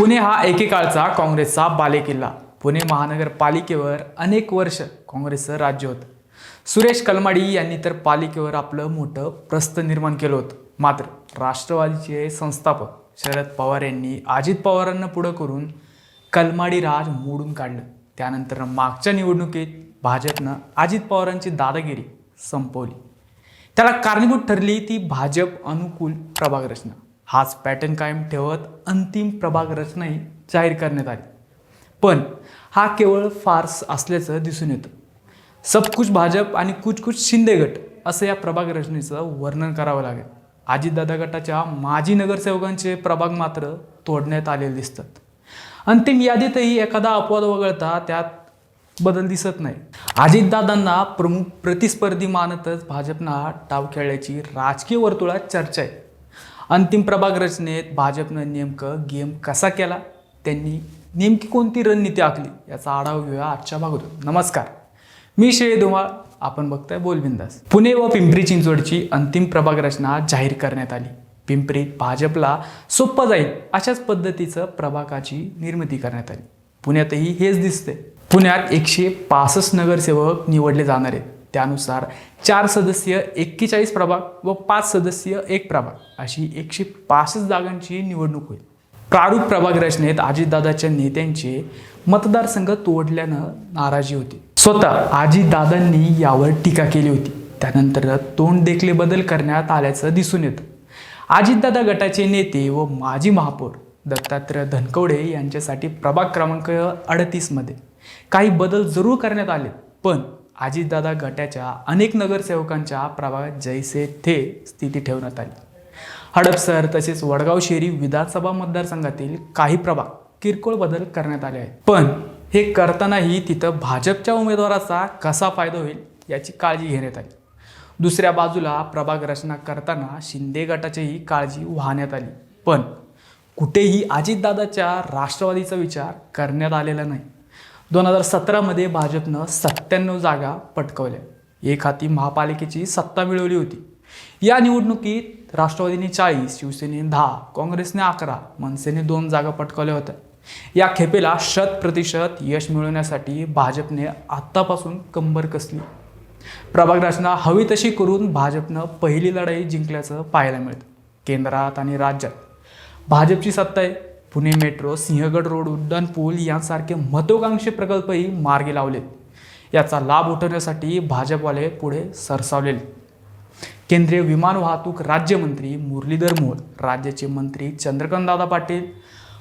पुणे हा एकेकाळचा काँग्रेसचा बालेकिल्ला. पुणे महानगरपालिकेवर अनेक वर्ष काँग्रेसचं राज्य होतं. सुरेश कलमाडी यांनी तर पालिकेवर आपलं मोठं प्रस्थ निर्माण केलं होतं. मात्र राष्ट्रवादीचे संस्थापक शरद पवार यांनी अजित पवारांना पुढं करून कलमाडी राज मोडून काढलं. त्यानंतर मागच्या निवडणुकीत भाजपनं अजित पवारांची दादागिरी संपवली. त्याला कारणीभूत ठरली ती भाजप अनुकूल प्रभाग रचना हाच पॅटर्न कायम ठेवत अंतिम प्रभाग रचनाही जाहीर करण्यात आली. पण हा केवळ फार्स असल्याचं दिसून येतं. सब कुछ भाजप आणि कुछ कुछ शिंदे गट असं या प्रभाग रचनेचं वर्णन करावं लागेल. अजितदादा गटाच्या माजी नगरसेवकांचे प्रभाग मात्र तोडण्यात आलेले दिसतात. अंतिम यादीतही एखादा अपवाद वगळता त्यात बदल दिसत नाही. अजितदादांना प्रमुख प्रतिस्पर्धी मानतच भाजपनं टाव खेळल्याची राजकीय वर्तुळात चर्चा आहे. अंतिम प्रभाग रचनेत भाजपनं नेमकं गेम कसा केला? त्यांनी नेमकी कोणती रणनीती आखली? याचा आढावा घेऊया आजच्या भागातून नमस्कार. मी श्रेय धुमाळ. आपण बघताय बोलबिंदास. पुणे व पिंपरी चिंचवडची अंतिम प्रभाग रचना जाहीर करण्यात आली. पिंपरीत भाजपला सोपं जाईल अशाच पद्धतीचं प्रभागाची निर्मिती करण्यात आली. पुण्यातही हेच दिसते पुण्यात एकशे पासष्ट नगरसेवक निवडले जाणार आहेत. त्यानुसार चार सदस्य एक्केचाळीस प्रभाग व पाच सदस्य एक प्रभाग. अशी एकशे पासष्ट जागांची निवडणूक होईल. प्रारूप प्रभाग रचनेत आजीदादाच्या नेत्यांचे मतदारसंघ तोडल्यानं नाराजी होती. स्वतः आजीदादांनी यावर टीका केली होती. त्यानंतर तोंड देखले बदल करण्यात आल्याचं दिसून येतं. अजितदादा गटाचे नेते व माजी महापौर दत्तात्रय धनकवडे यांच्यासाठी प्रभाग क्रमांक अडतीसमध्ये. काही बदल जरूर करण्यात आले पण अजितदादा गटाच्या अनेक नगरसेवकांच्या प्रभागात जैसे थे स्थिती ठेवण्यात आली. हडपसर तसेच वडगाव शेरी विधानसभा मतदारसंघातील काही प्रभाग किरकोळ बदल करण्यात आले आहेत. पण हे करतानाही तिथं भाजपच्या उमेदवाराचा कसा फायदा होईल याची काळजी घेण्यात आली. दुसऱ्या बाजूला प्रभाग रचना करताना शिंदे गटाचीही काळजी वाहण्यात आली. पण कुठेही अजितदादाच्या राष्ट्रवादीचा विचार करण्यात आलेला नाही. दोन हजार सतरामध्ये भाजपनं सत्त्याण्णव जागा पटकवल्या. एक हाती महापालिकेची सत्ता मिळवली होती. या निवडणुकीत राष्ट्रवादीने चाळीस शिवसेनेने दहा काँग्रेसने अकरा मनसेने दोन जागा पटकवल्या होत्या. या खेपेला शत प्रतिशत यश मिळवण्यासाठी भाजपने आत्तापासून कंबर कसली. प्रभाग रचना हवी तशी करून भाजपनं पहिली लढाई जिंकल्याचं पाहायला मिळतं. केंद्रात आणि राज्यात. भाजपची सत्ता आहे. पुणे मेट्रो सिंहगड रोड उड्डाण पूल यांसारखे महत्त्वाकांक्षी प्रकल्पही मार्गी लावलेत. याचा लाभ उठवण्यासाठी भाजपवाले पुढे सरसावलेले. केंद्रीय विमान वाहतूक राज्यमंत्री मुरलीधर मोहोळ राज्याचे मंत्री चंद्रकांतदादा पाटील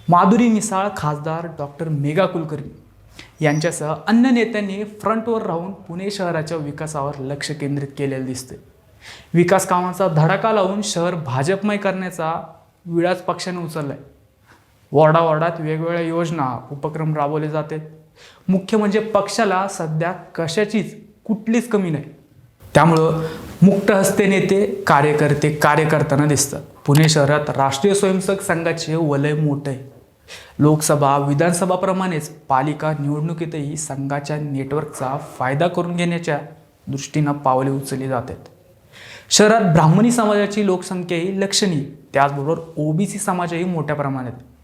माधुरी मिसाळ खासदार डॉक्टर मेघा कुलकर्णी यांच्यासह अन्य नेत्यांनी फ्रंटवर राहून पुणे शहराच्या विकासावर लक्ष केंद्रित केलेलं दिसते. विकास कामांचा धडाका लावून शहर भाजपमय करण्याचा विळाच पक्षाने उचललाय वॉर्डावॉर्डात वेगवेगळ्या योजना उपक्रम राबवले जाते. मुख्य म्हणजे पक्षाला सध्या कशाचीच कुठलीच कमी नाही. त्यामुळं मुक्त हस्ते नेते कार्यकर्ते कार्य करताना दिसतात. पुणे शहरात राष्ट्रीय स्वयंसेवक संघाचे वलय मोठं. आहे लोकसभा विधानसभाप्रमाणेच पालिका निवडणुकीतही संघाच्या नेटवर्कचा फायदा करून घेण्याच्या दृष्टीनं पावले उचलली जात आहेत शहरात ब्राह्मणी समाजाची लोकसंख्याही लक्षणीय. त्याचबरोबर ओबीसी समाजही मोठ्या प्रमाणात. आहे.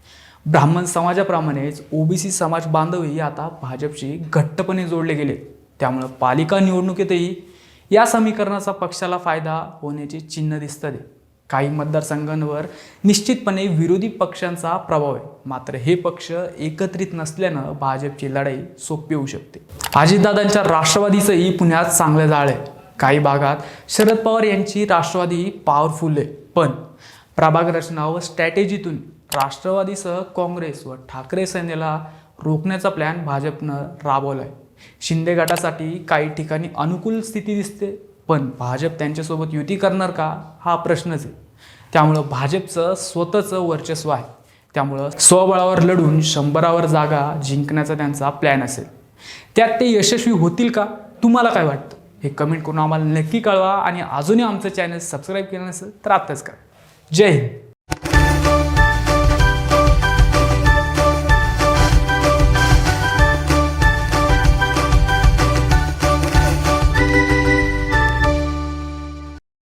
ब्राह्मण समाजाप्रमाणेच ओबीसी समाज बांधवही आता भाजपशी घट्टपणे जोडले गेले. त्यामुळं पालिका निवडणुकीतही या समीकरणाचा पक्षाला फायदा होण्याची चिन्ह दिसतात काही मतदारसंघांवर निश्चितपणे विरोधी पक्षांचा प्रभाव आहे. मात्र हे पक्ष एकत्रित नसल्यानं भाजपची लढाई सोपी होऊ शकते. अजितदादांच्या राष्ट्रवादीचंही पुण्यात चांगलं जाळ आहे. काही भागात शरद पवार यांची राष्ट्रवादी पॉवरफुल आहे. पण प्रभाग रचना व स्ट्रॅटेजीतून राष्ट्रवादीसह काँग्रेस व ठाकरे सेनेला रोखण्याचा प्लॅन भाजपनं राबवला आहे शिंदे गटासाठी काही ठिकाणी अनुकूल स्थिती दिसते पण भाजप त्यांच्यासोबत युती करणार का? हा प्रश्नच आहे. त्यामुळं भाजपचं स्वतःचं वर्चस्व आहे. त्यामुळं स्वबळावर लढून शंभरावर जागा जिंकण्याचा त्यांचा प्लॅन असेल. त्यात ते यशस्वी होतील का? तुम्हाला काय वाटतं? हे कमेंट करून आम्हाला नक्की कळवा आणि अजूनही आमचं चॅनल सबस्क्राईब केलं नसेल तर आत्ताच करा. जय हिंद.